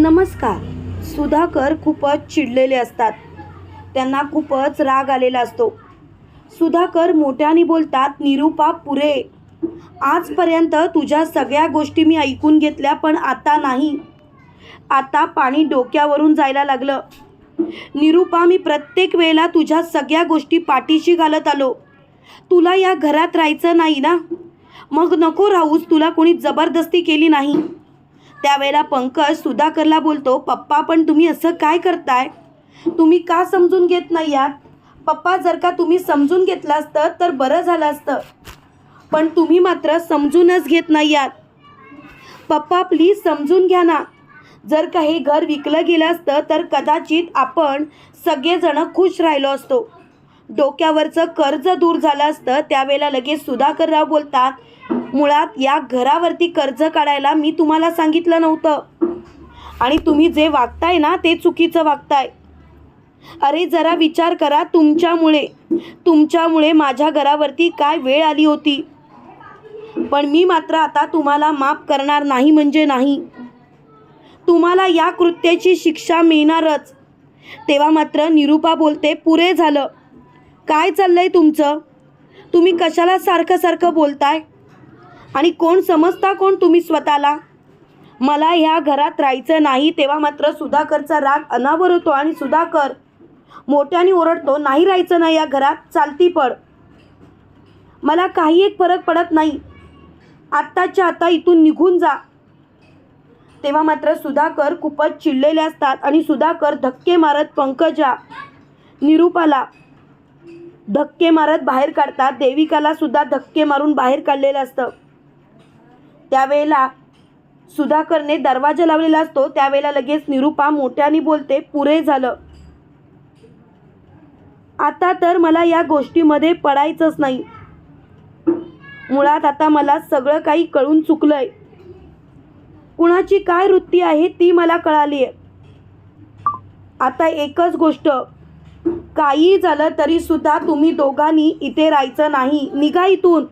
नमस्कार. सुधाकर खूपच चिडलेले असतात. त्यांना खूपच राग आलेला असतो. सुधाकर मोठ्याने बोलतात निरूपा पुरे. आजपर्यंत तुझ्या सगळ्या गोष्टी मी ऐकून घेतल्या पण आता नाही. आता पाणी डोक्यावरून जायला लागलं. निरूपा मी प्रत्येक वेळेला तुझ्या सगळ्या गोष्टी पाठीशी घालत आलो. तुला या घरात राहायचं नाही ना? मग नको राहूस तुला कोणी जबरदस्ती केली नाही. त्यावेळेला पंकज सुधाकरला बोलतो पप्पा पण तुम्ही असं काय करताय? तुम्ही का समजून घेत नाही यात पप्पा जर का तुम्ही समजून घेतलं असतं तर बरं झालं असतं. पण तुम्ही मात्र समजूनच घेत नाही यात पप्पा प्लीज समजून घ्या ना. जर का हे घर विकलं गेलं असतं तर कदाचित आपण सगळेजणं खुश राहिलो असतो. डोक्यावरचं कर्ज दूर झालं असतं. त्यावेळेला लगेच सुधाकरराव बोलतात मुळात या घरावरती कर्ज काढायला मी तुम्हाला सांगितलं नव्हतं. आणि तुम्ही जे वागताय ना ते चुकीचं वागताय. अरे जरा विचार करा तुमच्यामुळे. तुमच्यामुळे माझ्या घरावरती काय वेळ आली होती? पण मी मात्र आता तुम्हाला माफ करणार नाही म्हणजे नाही. तुम्हाला या कृत्याची शिक्षा मिळणारच. तेव्हा मात्र निरूपा बोलते पुरे झालं. काय चाललंय तुमचं? तुम्ही कशाला सारखं सारखं बोलताय? आणि कोण समजता कोण तुम्ही स्वतःला? मला ह्या घरात राहायचं नाही तेव्हा मात्र सुधाकरचा राग अनावर होतो आणि सुधाकर मोठ्याने ओरडतो नाही राहायचं नाही या घरात चालती पड. मला काही एक फरक पडत नाही. आत्ताच्या आता इथून निघून जा. तेव्हा मात्र सुधाकर खूपच चिडलेले असतात आणि सुधाकर धक्के मारत पंकजा निरूपाला धक्के मारत बाहेर काढतात. देविकाला सुद्धा धक्के मारून बाहेर काढलेलं असतं. त्यावेळेला सुधाकरने दरवाजा लावलेला असतो. त्यावेळेला लगेच निरूपा मोठ्याने बोलते पुरे झालं. आता तर मला या गोष्टीमध्ये पडायचंच नाही. मुळात आता मला सगळं काही कळून चुकलंय. कुणाची काय वृत्ती आहे ती मला कळाली आहे आता एकच गोष्ट. काही झालं तरी सुद्धा तुम्ही दोघांनी इथे राहायचं नाही. निघा इथून.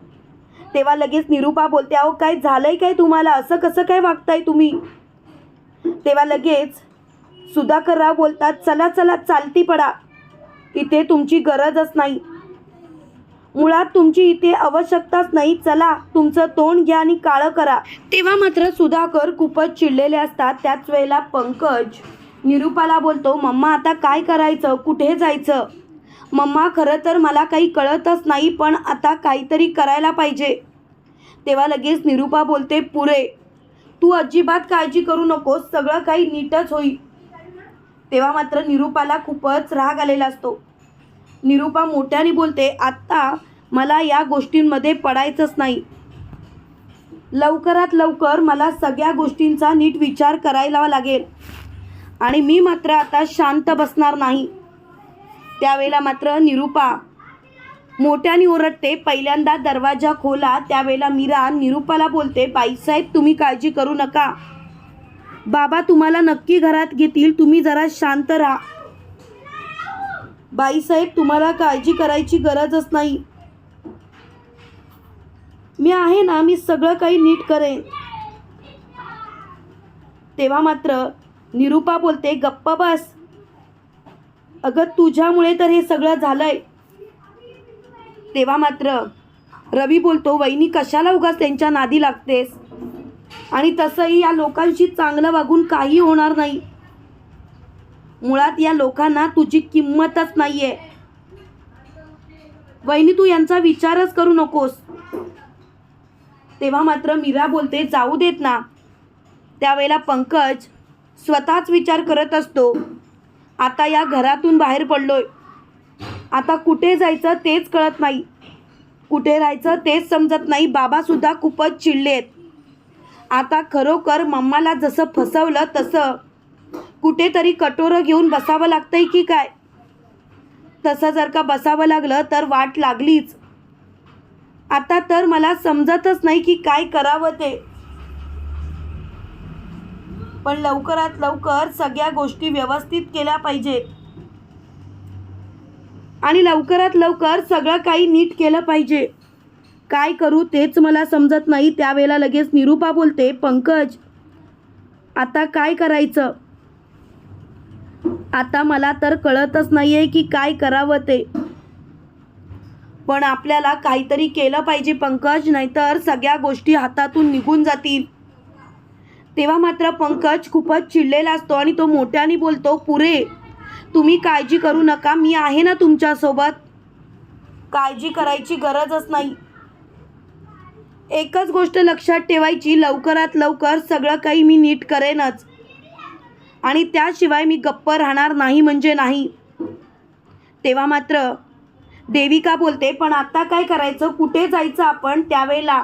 तेव्हा लगेच निरूपा बोलते अहो काय झालंय काय तुम्हाला? असं कसं काय वागताय तुम्ही? तेव्हा लगेच सुधाकरराव बोलतात चला चला चालती पडा. इथे तुमची गरजच नाही. मुळात तुमची इथे आवश्यकताच नाही. चला तुमचं तोंड घ्या आणि काळं करा. तेव्हा मात्र सुधाकर खूपच चिडलेले असतात. त्याच वेळेला पंकज निरूपाला बोलतो मम्मा आता काय करायचं? कुठे जायचं? मम्मा खरं तर मला काही कळतच नाही पण आता काहीतरी करायला पाहिजे. तेव्हा लगेच निरूपा बोलते पुरे तू अजिबात काळजी करू नकोस सगळं काही नीटच होईल. तेव्हा मात्र निरूपाला खूपच राग आलेला असतो. निरूपा मोठ्याने बोलते आत्ता मला या गोष्टींमध्ये पडायचंच नाही. लवकरात लवकर मला सगळ्या गोष्टींचा नीट विचार करायला लागेल. आणि मी मात्र आता शांत बसणार नाही. त्यावेळेला मात्र निरूपा मोठ्याने ओरडते पहिल्यांदा दरवाजा खोला त्यावेळेला मीरा निरूपाला बोलते बाईसाहेब तुम्ही काळजी करू नका. बाबा तुम्हाला नक्की घरात घेतील तुम्ही जरा शांत राहा. बाईसाहेब तुम्हाला काळजी करायची गरजच नाही. मी आहे ना मी सगळं काही नीट करेन. तेव्हा मात्र निरूपा बोलते गप्प बस. अगं तुझ्यामुळे तर हे सगळं झालंय. तेव्हा मात्र रवी बोलतो वहिनी कशाला उगाच त्यांच्या नादी लागतेस? आणि तसंही या लोकांशी चांगलं वागून काही होणार नाही. मुळात या लोकांना तुझी किंमतच नाहीये. वहिनी तू यांचा विचारच करू नकोस. तेव्हा मात्र मीरा बोलते जाऊ देत ना. त्यावेळेला पंकज स्वतःच विचार करत असतो. आता या घरातून बाहेर पडलोय. आता कुठे जायचं तेच कळत नाही. कुठे राहायचं तेच समजत नाही. बाबासुद्धा खूपच चिडले आहेत. आता खरोखर मम्माला जसं फसवलं तसं कुठेतरी कटोरं घेऊन बसावं लागतंय की काय? तसं जर का बसावं लागलं तर वाट लागलीच. आता तर मला समजतच नाही की काय करावं ते. पण लवकरात लवकर सगळ्या गोष्टी व्यवस्थित केल्या पाहिजेत आणि लवकरात लवकर सगळं काही नीट केलं पाहिजे. काय करू तेच मला समजत नाही. त्यावेळेला लगेच निरूपा बोलते पंकज आता काय करायचं? आता मला तर कळतच नाही आहे की काय करावं ते. पण आपल्याला काहीतरी केलं पाहिजे पंकज नाहीतर सगळ्या गोष्टी हातातून निघून जातील. तेव्हा मात्र पंकज खूपच चिडलेला असतो आणि तो मोठ्याने बोलतो पुरे तुम्ही काळजी करू नका मी आहे ना तुमच्यासोबत. काळजी करायची गरजच नाही. एकच गोष्ट लक्षात ठेवायची लवकरात लवकर सगळं काही मी नीट करेनच. आणि त्याशिवाय मी गप्प राहणार नाही म्हणजे नाही. तेव्हा मात्र देविका बोलते पण आत्ता काय करायचं? कुठे जायचं आपण त्यावेळेला?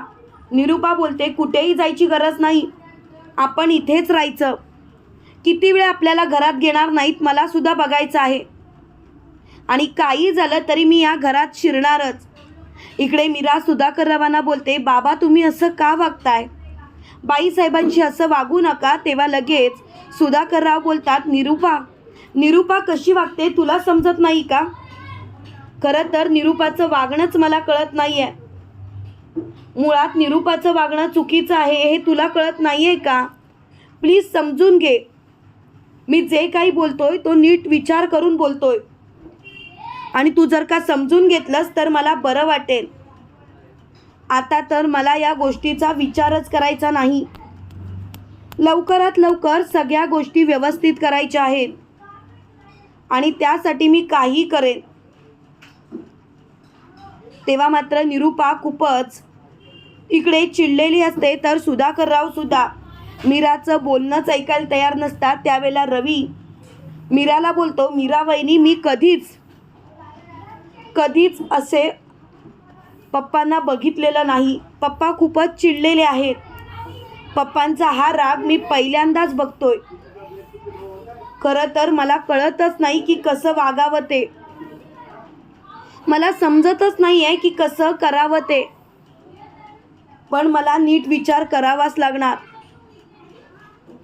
निरुपा बोलते कुठेही जायची गरज नाही. आपण इथेच राहायचं. किती वेळ आपल्याला घरात घेणार नाहीत मलासुद्धा बघायचं आहे. आणि काही झालं तरी मी या घरात शिरणारच. इकडे मीरा सुधाकर रवाना बोलते बाबा तुम्ही असं का वागताय? बाईसाहेबांशी असं वागू नका. तेव्हा लगेच सुधाकरराव बोलतात निरुपा निरुपा कशी वागते? तुला समजत नाही का? खरं तर निरुपाचं वागणंच मला कळत नाही आहे मुळात निरुपाचं वागणं चुकीचं आहे हे तुला कळत नाही आहे का? प्लीज समजून घे. मी जे काही बोलतोय तो नीट विचार करून बोलतोय. आणि तू जर का समजून घेतलंस तर मला बरं वाटेल. आता तर मला या गोष्टीचा विचारच करायचा नाही. लवकरात लवकर सगळ्या गोष्टी व्यवस्थित करायच्या आहेत. आणि त्यासाठी मी काही करेन. तेव्हा मात्र निरुपा खूपच इकडे चिडलेली असते तर सुधाकरराव सुद्धा. मीराचं बोलणंच ऐकायला तयार नसतात त्यावेळेला रवी. मीराला बोलतो मीरा वहिनी मी कधीच कधीच असे पप्पांना बघितलेलं नाही. पप्पा खूपच चिडलेले आहेत. पप्पांचा हा राग मी पहिल्यांदाच बघतोय. खरं तर मला कळतच नाही की कसं वागावं ते. मला समजतच नाही आहे की कसं करावं ते. पण मला नीट विचार करावाच लागणार.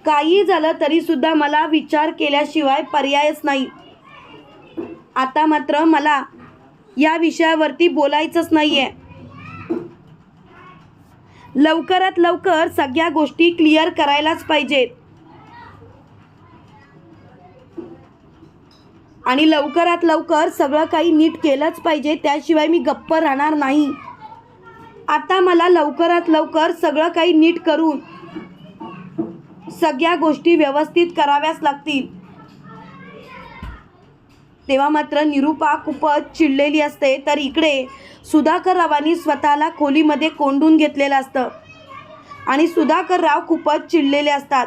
काही झालं तरी सुद्धा मला विचार केल्याशिवाय पर्यायच नाही. आता मात्र मला या विषयावरती बोलायचंच नाही आहे लवकरात लवकर सगळ्या गोष्टी क्लिअर करायलाच पाहिजेत. आणि लवकरात लवकर सगळं काही नीट केलंच पाहिजे त्याशिवाय मी गप्प राहणार नाही. आता मला लवकरात लवकर सगळं काही नीट करून सगळ्या गोष्टी व्यवस्थित कराव्याच लागतील. तेव्हा मात्र निरुपा खूपच चिडलेली असते. तर इकडे सुधाकर रावांनी स्वतःला खोलीमध्ये कोंडून घेतलेलं असतं. आणि सुधाकर राव खूपच चिडलेले असतात.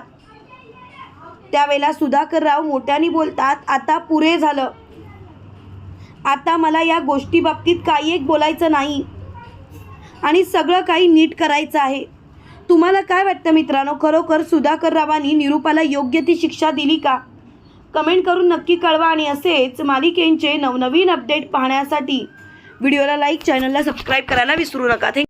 त्यावेळेला सुधाकर राव मोठ्याने बोलतात आता पुरे झालं. आता मला या गोष्टीबाबतीत काही एक बोलायचं नाही. आणि सगळं काही नीट करायचं आहे. तुम्हाला काय वाटतं मित्रांनो? खरोखर सुधाकर रावांनी निरुपाला योग्य ती शिक्षा दिली का? कमेंट करून नक्की कळवा आणि असेच मालिकेंचे नवनवीन अपडेट पाहण्यासाठी. व्हिडिओला लाईक चॅनलला सबस्क्राईब करायला विसरू नका. थँक